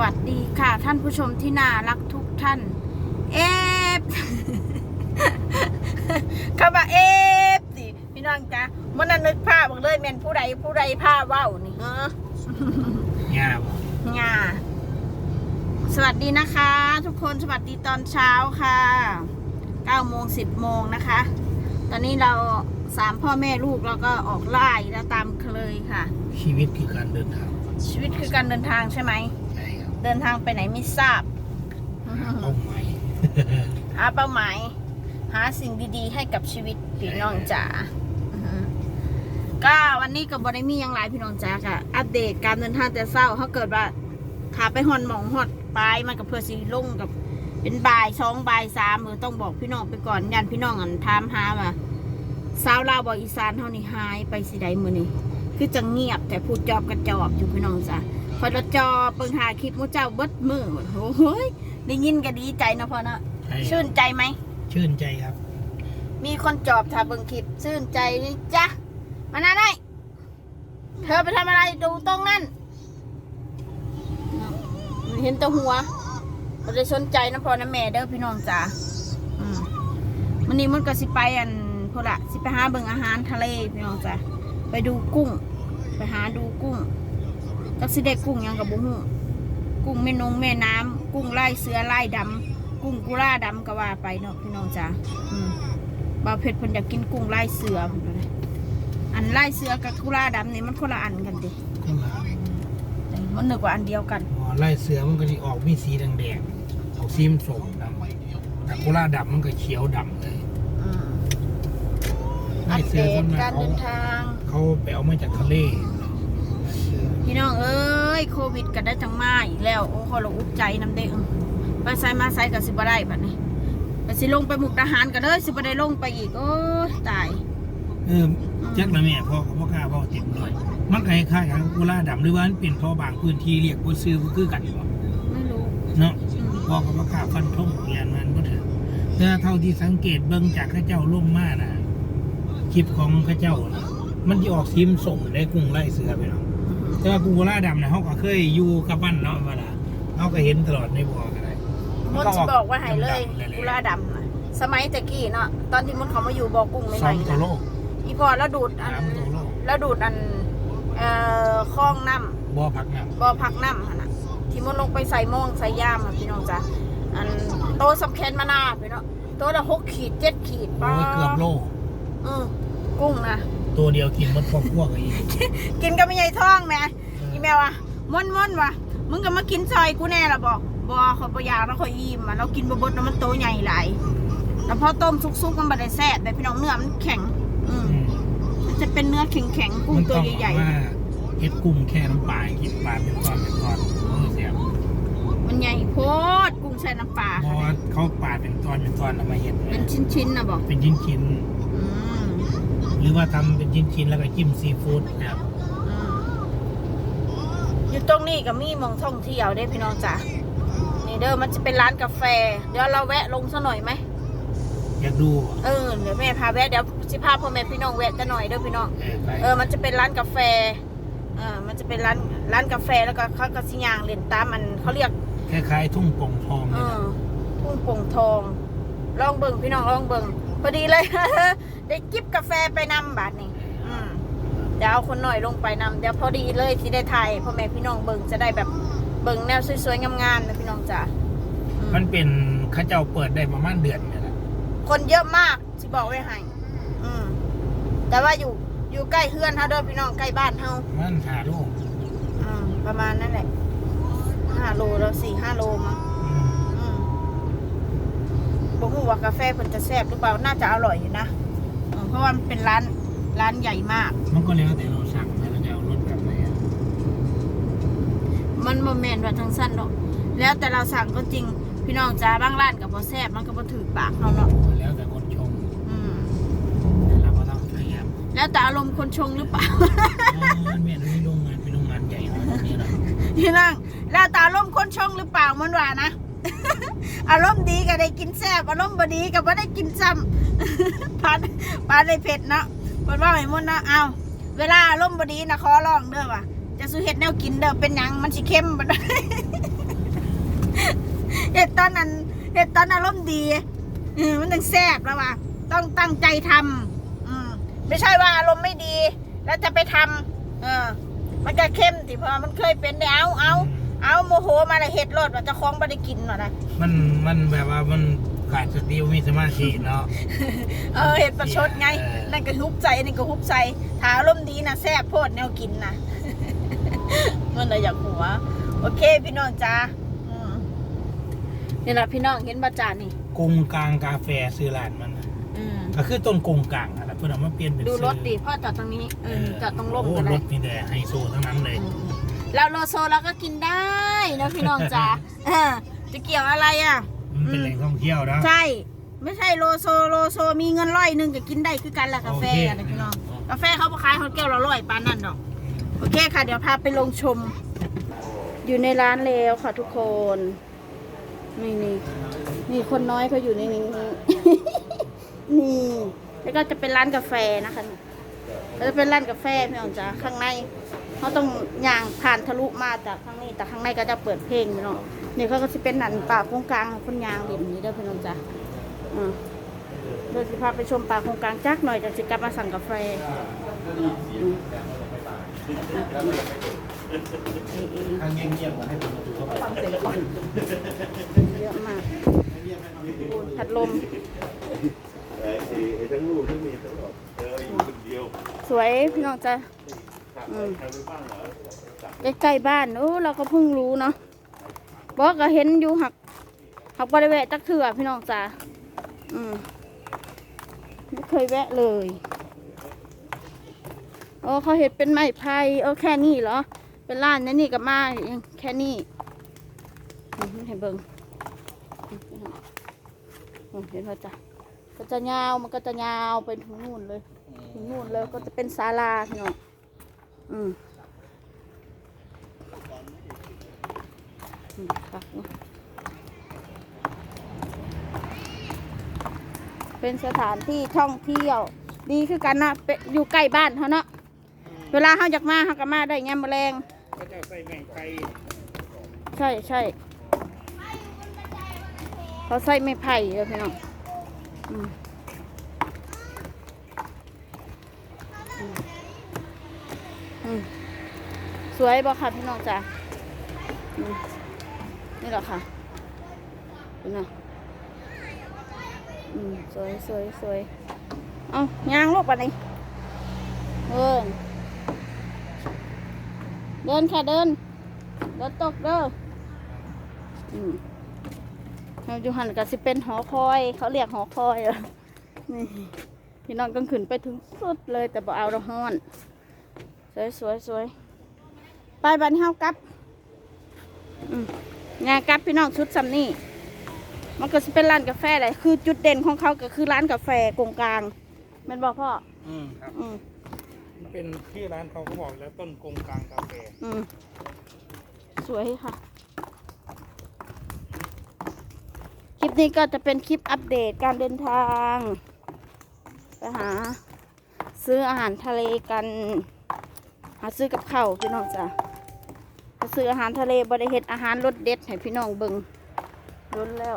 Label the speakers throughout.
Speaker 1: วัสดีค่ะ ท่านผู้ชมที่น่ารักทุกท่าน เอฟเข้ามาเอฟสิพี่น้องจ้ะมันนั้นนึกภาพบอกเลยแมนผู้ใดผู้ใดผ้าเว้านี่เออ
Speaker 2: งาบ
Speaker 1: งาสวัสดีนะคะ ทุกคนสวัสดีตอนเช้าค่ะ9โมง10โมงนะคะ ตอนนี้เราสามพ่อแม่ลูกเราก็ออกไล่แล้วตามเคยค่ะ
Speaker 2: ชีวิตคือการเดินทาง
Speaker 1: ชีวิตคือการเดินทางใช่ไหม
Speaker 2: ใช่ครับ
Speaker 1: เดินทางไปไหนไม่ทราบ
Speaker 2: หาเป้าหมาย
Speaker 1: หาเป้าหมาย หาสิ่งดีๆ ให้กับชีวิตพี่น้องจ๋าอือฮึก็วันนี้กับบได้มีหยังหลายพี่น้องจ๋าค่ะ อัปเดตการเดินทางแต่เศร้าเขาเกิดว่าขาไปฮอนหมองฮอดปลายมันกับเพื่อสีลงกับ เป็นบ่ายสองบ่ายสามเออต้องบอกพี่น้องไปก่อนยันพี่น้องอันถามหาว่าสาวลาวบอกอีสานเท่านี้หายไปสิใดมือนี้คือจะเงียบแต่พูดจอบกระจอบอยู่พี่น้องจ้ะ พอเราจอเปิงหาคลิปมูเจ้าเบิดมือโอ้โหยได้ยินก็ดีใจนะพ่อเนาะ
Speaker 2: ใช่ครับ
Speaker 1: ชื่นใจไหม
Speaker 2: ชื่นใจครับ
Speaker 1: มีคนจอบถ่ายเบิ่งคลิปชื่นใจนี่จ้ะมาหน้าได้ เธอไปทำอะไรดูตรงนั้นเห็นแตัวหัวเราได้สนใจนะพ่อนะแม่เด้อพี่น้องจ้าอืมวันนี้มันก็สิไปอันพนละสิไปหาเบิ่งอาหารทะเลพี่น้องจ้าไปดูกุ้ง ไปหาดูกุ้ง จักสิได้กุ้งหยังกับบุ้งกุ้งแม่นงแม่น้ำกุ้งไล่เสือไล่ดำกุ้งกุล่าดำก็ว่าไปเนาะพี่น้องจ้าอืมบ่าวเพชรเพิ่นอยากกินกุ้งลายเสือพุ่นว่าเลยอันลายเสือกับกุลาดำนี่มันคนละอันกันดิ
Speaker 2: ก็มา
Speaker 1: มันนึกว่าอันเดียวกัน
Speaker 2: อ๋อไล่เสือมันก็จะออกมีสีแดงๆออกสีมนส้มดำแต่โคราดำมันก็เขียวดำเลย
Speaker 1: อืม
Speaker 2: ไล่
Speaker 1: อัป
Speaker 2: เสื
Speaker 1: เด
Speaker 2: อ
Speaker 1: ต
Speaker 2: ส่วนมาก
Speaker 1: การ
Speaker 2: เขา
Speaker 1: เดินทาง
Speaker 2: เขาไปเอามาจากทะเล
Speaker 1: พี่น้องเอ้ยโควิดก็ได้จังมาอีกแล้วโอ้ขอเราอุกใจนำเด้อไปไซมาไซกับสิบ่ได้บัดนี้แต่สิลงไปมุกดาหารกันเด้อสิบ่ได้ลงไปอีกโอ้ยตาย
Speaker 2: เออจักนะแม่พ่อเขาพ่อกล้าพ่อเต็มเลยมันคล้ายๆกับโคราดำหรือว่ามันเป็นเพอบางพื้นที่เรียกว่าซื้อคือกันบ่
Speaker 1: ไม่รู้
Speaker 2: เนาะ
Speaker 1: อืม
Speaker 2: พ่อเขาพ่อกล้าฟันทงเรียนมันก็เถอะแต่เท่าที่สังเกตเบิ่งจากข้าเจ้าลงมาน่ะคลิปของข้าเจ้าน่ะมันจะออกซิมส่งได้กุ้งไล่เสือไปเนาะ แต่ว่ากูโบราดำเนี่ยเขาก็เคยอยู่กับบ้านเนาะเวลาเขาก็เห็นตลอดในบ่อกันเลย
Speaker 1: มดสิบอกว่าใหายเลย
Speaker 2: ดำๆ
Speaker 1: กุลาดำน่ะสมัยตะกี้เนาะตอนที่มดเขามาอยู่บ่อกุ้งให
Speaker 2: สอ
Speaker 1: ม่
Speaker 2: ง
Speaker 1: ๆ
Speaker 2: ตัว
Speaker 1: นะ
Speaker 2: โลก
Speaker 1: อีพอแล้วดูดอัน
Speaker 2: สามตัวโลก
Speaker 1: แล้วดูดอันเอ่อคลองน้
Speaker 2: บ่อพักน้ำ
Speaker 1: บ่อพักน้ำหั่นน่ะที่มันลงไปใส่โม่งใส่ยามอะพี่น้องจ้ะอันโตสำแคนมานาพี่น้องโตละหกขีดเจ็ดขีดำ
Speaker 2: โอ้ยเกือบโล
Speaker 1: อืมกุ้งนะ
Speaker 2: ตัวเดียวกินหมันพอพวกอีก
Speaker 1: กินก็ไม่ใหญ่ท้องแหม่อีแมวอะม่วนม่วนๆว่ะมึงก็มากินซอยกูแน่ละบอกบ่เขาปอยากแล้วเขาอิ่มอะเรากินบดๆแล้วมันโตใหญ่หลายแล้วพอต้มซุกๆมันบ่ได้แซ่บแบบพี่น้องเนื้อมันแข็ง อืม
Speaker 2: อืม
Speaker 1: มันจะเป็นเนื้อแข็งๆกุ้ง
Speaker 2: มัน
Speaker 1: ตัว
Speaker 2: ต้อง
Speaker 1: ใหญ่
Speaker 2: ว่าเฮ็ดกุ้งแค่น้ำปลากินปลาเป็นก้อนเป็นก้อนโอ้ยเสียบ
Speaker 1: ๆมันใหญ่โพดกุ้งใส่น้ำปลา
Speaker 2: เพราะว่าเขาปลาเป็นก้อนเป็นก้อนเอามาเฮ็ด
Speaker 1: เป็นชิ้นๆนะบอก
Speaker 2: เป็นชิ้นชิ้น
Speaker 1: อืม
Speaker 2: ๆ หรือว่าทำเป็นชิ้นชิ้นๆแล้วก็จิ้มซีฟู้ดนะครับ
Speaker 1: อืมอยู่ตรงนี้ก็มีหมองท่องเที่ยวได้พี่น้องจ้ะนี่เด้อมันจะเป็นร้านกาแฟ เดี๋ยวเราแวะลงซะหน่อยไหม
Speaker 2: อยากดูบ่
Speaker 1: เออเดี๋ยวแม่พาแวะเดี๋ยวสิพาพ่อแม่พี่น้องแวะจะหน่อยเด้อพี่น้อง
Speaker 2: เออไป
Speaker 1: เออ มันจะเป็นร้านกาแฟ เออ มันจะเป็นร้านร้านกาแฟแล้วก็เขาก็สิย่างเล่นตามมันเขาเรียก
Speaker 2: คล้ายๆทุ่งโป่งทอง
Speaker 1: เอ
Speaker 2: เลยนะ
Speaker 1: อทุ่งโป่งทอง ลองเบิ่งพี่น้องลองเบิ่ง พอดีเลย ได้จิบกาแฟไปนำบาทนี่อืมเดี๋ยวเอาคนหน่อยลงไปนำเดี๋ยวพอดีเลยที่ได้ถ่ายพ่อแม่พี่น้องเบิ่งจะได้แบบเบิ่งแนวสวยๆงามๆนะพี่น้องจ๋าอืม
Speaker 2: มันเป็นเข้าเจ้าเปิดได้ประมาณเดือนเนี่ยแหละ
Speaker 1: คนเยอะมากสิบอกไว้ให้อืมแต่ว่าอยู่อยู่ใกล้เฮือนเฮาเด้อพี่น้องใกล้บ้านเฮา
Speaker 2: มันหาลูก
Speaker 1: อืมประมาณนั่นแหละห้าโลแล้วสี่ห้าโลมั้ง
Speaker 2: อืม
Speaker 1: อืม บอกว่ากาแฟเพิ่นจะแซ่บหรือเปล่าน่าจะอร่อยอยู่นะอืมเพราะว่ามันเป็นร้านร้านใหญ่มาก
Speaker 2: มันก็แล้วแต่เราสั่งนะเราจะเอารถแบบไหนอะ
Speaker 1: มันบ่แม่นว่าทั้งสั้นหรอกแล้วแต่เราสั่งก็จริงพี่น้องจ้าบางร้านกับบ่แซ่บมันก็บ่ถือปากเราเนาะ
Speaker 2: แล้วแต่คนชง
Speaker 1: อืม
Speaker 2: เราก็ต้องพยายาม
Speaker 1: แล้วแต่อารมณ์คนชงหรือเปล่า
Speaker 2: อ๋อมันเมียนนี่โรงงานเป็นโรงงานใหญ่นะตรงนี้นะ
Speaker 1: พี่น้องแล้วแต่อารมณ์คนชงหรือเปล่ามันว่านะ อารมณ์ดีก็ได้กินแซ่บอารมณ์บ่ดีก็บ่ได้กินซ้ำปานปานได้เผ็ดเนาะเพิ่นว่าให้มนต์นะเอาเวลาอารมณ์บ่ดีนะขอร้องเด้อว่ะจะสู้เฮ็ดแนวกินเด้อเป็นหยังมันสิเค็มบ่ได้เห็ดตอนนั้นเห็ดตอนอารมณ์ดีเออมันต้องแซ่บแล้วว่ะต้องตั้งใจทำอืมไม่ใช่ว่าอารมณ์ไม่ดี แล้วจะไปทำเออ มันก็เข้มสิเพราะมันเคยเป็นได้เอาเอาเอา มโหมาแล้วเห็ดรดว่าเจะคล้าของไม่ได้กินหรอกนะ
Speaker 2: มันมันแบบว่ามันขาดสติมีสมาธิเนาะ
Speaker 1: เออเห็ดประชดไง
Speaker 2: เออ
Speaker 1: นั่นก็ฮุบใจนี่ก็ฮุบใจถ้าอารมณ์ดีนะแซ่บโพดแนวกินนะ มันเลยอยากหัว โอเคพี่น้องจ้าอืมนี่แหละพี่น้องเห็นบาจานี่
Speaker 2: กงกลางกาแฟซื้อร้านมันน่ะ
Speaker 1: อืม
Speaker 2: ก็คือต้นกงกลางอะนะเพื่อนเอามาเปลี่ยนเป็น
Speaker 1: ดูรถ
Speaker 2: ซื้อ
Speaker 1: ดิพ่อจอดตรงนี้เออจอดตรงร่ม
Speaker 2: โอ้
Speaker 1: ก็
Speaker 2: ร
Speaker 1: ได้
Speaker 2: ถนี่แหละไฮโซทั้งนั้นเลย
Speaker 1: อืมแล้วโลโซเราก็กินได้ นะพี่น้องจ๋าเออจะเกี่ยวอะไรอะ
Speaker 2: มันเป็นแหล่งท่องเที่ยวนะ
Speaker 1: ใช่ ไม่ใช่โลโซโลโซมีเงินร้อยหนึ่งก็กินได้คือกันแหละกาแฟ
Speaker 2: โอเค
Speaker 1: อะนะพี่น้อง กาแฟเขาขายเขาแก้วละร้อยปานนั่นดอกโอเคค่ะ เดี๋ยวพาไปลงชม อยู่ในร้านแล้วค่ะทุกคน นี่นี่นี่คนน้อยเขาอยู่ในนี้ นี่ แล้วก็จะเป็นร้านกาแฟนะคะก็จะเป็นร้านกาแฟพี่น้องจ๋าข้างใน เขาต้องย่างผ่านทะลุมาจากข้างนี้แต่ข้างในก็จะเปิดเพลงพี่น้องนี่เขาก็จะเป็นหนันป่าโครงกลางคนยางเด่นนี้เด้อพี่น้องจ๋าอ่าเดี๋ยวจะพาไปชมป่าโครงกลางจักหน่อยจะจะกลับมาสั่งกาแฟ
Speaker 3: ทางเงียบๆมาให้ผมมาดูเข้าไป
Speaker 1: เยอะมากพัดลม
Speaker 3: ไอ้ทั้งลูกทั้งเมียทั้งหมดเอออยู่คนเดียว
Speaker 1: สวยพี่น้องจ้ะ
Speaker 3: ใครไปบ้างเหรอ
Speaker 1: ใกล้ๆบ้านโอ้เราก็เพิ่งรู้เนาะบอกก็เห็นอยู่หักหักบริเวณจักเถื่อพี่น้องจ้ะอืมไม่เคยแวะเลยโอ้เขาเห็ดเป็นไม้ไผ่โอ้แค่นี้เหรอ เป็นร้านนั่นนี่กับมายังแค่นี้เห็นเบิ่งเห็นป่ะจ้ะก็จะยาวมันก็จะยาวไปถึงนู่นเลยถึงนู่นเลยก็จะเป็นศาลาพี่น้อง อืมอืมครับเนอะเป็นสถานที่ท่องเที่ยว ดีคือกันนะเป็นอยู่ใกล้บ้านเขาเนาะเวลาเขาอยากมาเขาก็มาได้ยามแมลง
Speaker 2: ก็จะใส่แมงไก่
Speaker 1: ใช่ใช่เขาใส่ไม้ไผ่เลยพี่น้องอืมอืมอืม สวยบ่ค่ะพี่น้องจ้ะนี่แหละค่ะดูนะอืมสวยสวยสวยเอายางลูกปะนี่เดินเดินค่ะเดินเดินตกเด้ออืมเราอยู่หันก็สิเป็นหอคอย เขาเรียกหอคอยเหรอนี่พี่น้องต้องขึ้นไปถึงสุดเลยแต่บ่เอาเราห้อน สวยสวยสวยไปบันเฮากลับอืมงานกลับพี่น้องชุดซัมนี่มันก็จะเป็นร้านกาแฟแหละคือจุดเด่นของเขาก็คือร้านกาแฟกงกลางแมันบอกพ่อ
Speaker 2: อืมครับ
Speaker 1: อืม
Speaker 2: เป็นที่ร้านเขาเขาบอกแล้วต้นกงกลางกาแฟ
Speaker 1: อืมสวยค่ะ คลิปนี้ก็จะเป็นคลิปอัปเดตการเดินทาง ไปหา ซื้ออาหารทะเลกัน หาซื้อกับข้าวพี่น้องจ้ะหาซื้ออาหารทะเลบริเฮ็ดอาหารรสเด็ดให้พี่น้องเบิงล้นแล้ว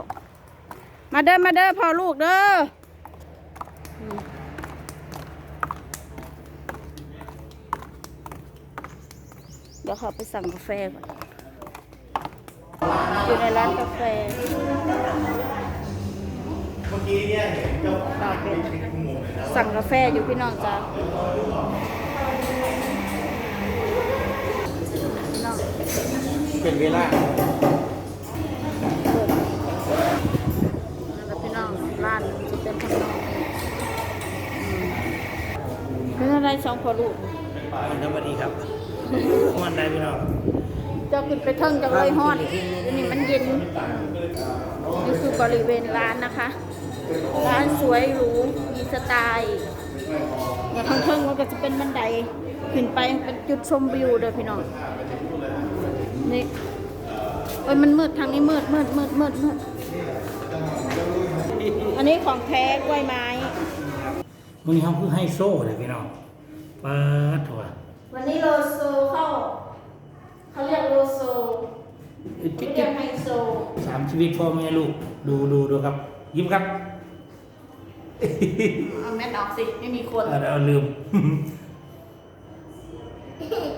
Speaker 1: มาเด้อมาเด้อพ่อลูกเด้ออืมเดี๋ยวเขาไปสั่งกาแฟก่อนอยู่ในร้านกาแฟ
Speaker 3: เมื่อกี้เนี่ยเห็นเจ้าของ
Speaker 1: เราเป็น
Speaker 3: คุณงงเลยนะ
Speaker 1: สั่งกาแฟอยู่พี่น้องจ้า
Speaker 3: เป็นเวลา
Speaker 1: เปิดแล้วพี่น้องร้านจะเป็นข้างนอกอืมเป็นอะไรสองพอลูก
Speaker 2: มันสวัสดีครับมันได้พี่น้อง
Speaker 1: เจ้าขึ้นไปเทิงจะเลยฮอดอันนี้มันเย็นนี่คือบริเวณร้านนะคะ ร้านสวยหรูมีสไตล์อย่างข้างเทิงมันก็จะเป็นบันไดขึ้นไปเป็นจุดชมวิวเด้อพี่น้อง นี่เอ้ยมันมืดทางนี้มืดมืดมืดมืดมืดอันนี้ของแท้กล้วยไม้
Speaker 2: มึงเขาคือไฮโซ่เลยพี่น้องเปิดถั่ว
Speaker 1: วันนี้โลโซเข้าเขาเรียกโลโซ
Speaker 2: จิ๊
Speaker 1: เขา
Speaker 2: ด
Speaker 1: เรี
Speaker 2: จิ๊
Speaker 1: ย
Speaker 2: ด
Speaker 1: กไฮโซ
Speaker 2: สาำชีวิตพ่อแม่ลูกดูดูดูครับ ยิ้มครับ
Speaker 1: เอาแมสออกสิ ไม่มีคน
Speaker 2: เอาเอาลืม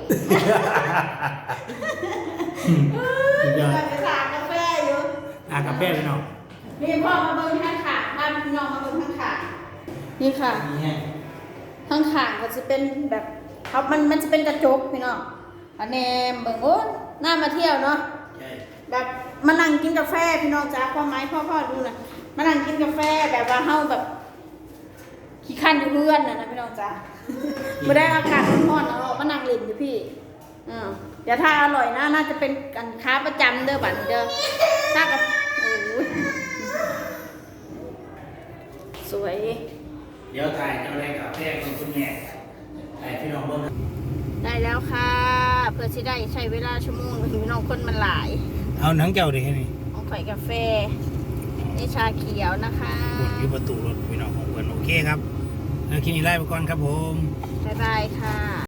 Speaker 2: สุดยอด
Speaker 1: กำลังจะทานกาแฟอยู่
Speaker 2: อากาแฟพี่น้อง
Speaker 1: นี่พ่อมาเบิ่งข้างขาพาพี่น้องมาเบิ่งข้างขานี่ค่ะ
Speaker 2: นี่ไง
Speaker 1: ข้างขาก็จะเป็นแบบเขามันมันจะเป็นกระจกพี่น้องอันนี้เบิ่งโอ้น่ามาเที่ยวเนาะ
Speaker 2: ใช่
Speaker 1: แบบมานั่งกินกาแฟพี่น้องจ้าพ่อไม้พ่อพ่อดูนะมานั่งกินกาแฟแบบว่าเฮาแบบขี้คันอยู่เพื่อนนะนะพี่น้องจ้า ไม่ได้อากาศร้อนๆนะเรามานั่งเล่นอยู่พี่อ่าเดี๋ยวถ้าอร่อยนะน่าจะเป็นกันค้าประจำเด้อบัดนี้เด้อถ้ากับโอ้ยสวย
Speaker 2: เดี๋ยวถ่ายเจ้าแรกกาแฟของคุณแม่ถ่ายพี่น้องเบิ่ง
Speaker 1: ได้แล้วค่ะ เพื่อที่ได้ใช้เวลาชั่วโมงหนึ่งพี่น้องคนมันหลาย
Speaker 2: เอาหนังเจ้าดิแค่นี้
Speaker 1: ของข่อยกาแฟนี่ชาเขียวนะคะ
Speaker 2: กดอยู่ประตูรถพี่น้องของเพื่อนโอเคครับ แล้วคลิปนี้ไล่ไปก่อนครับผม
Speaker 1: บ๊ายบายค่ะ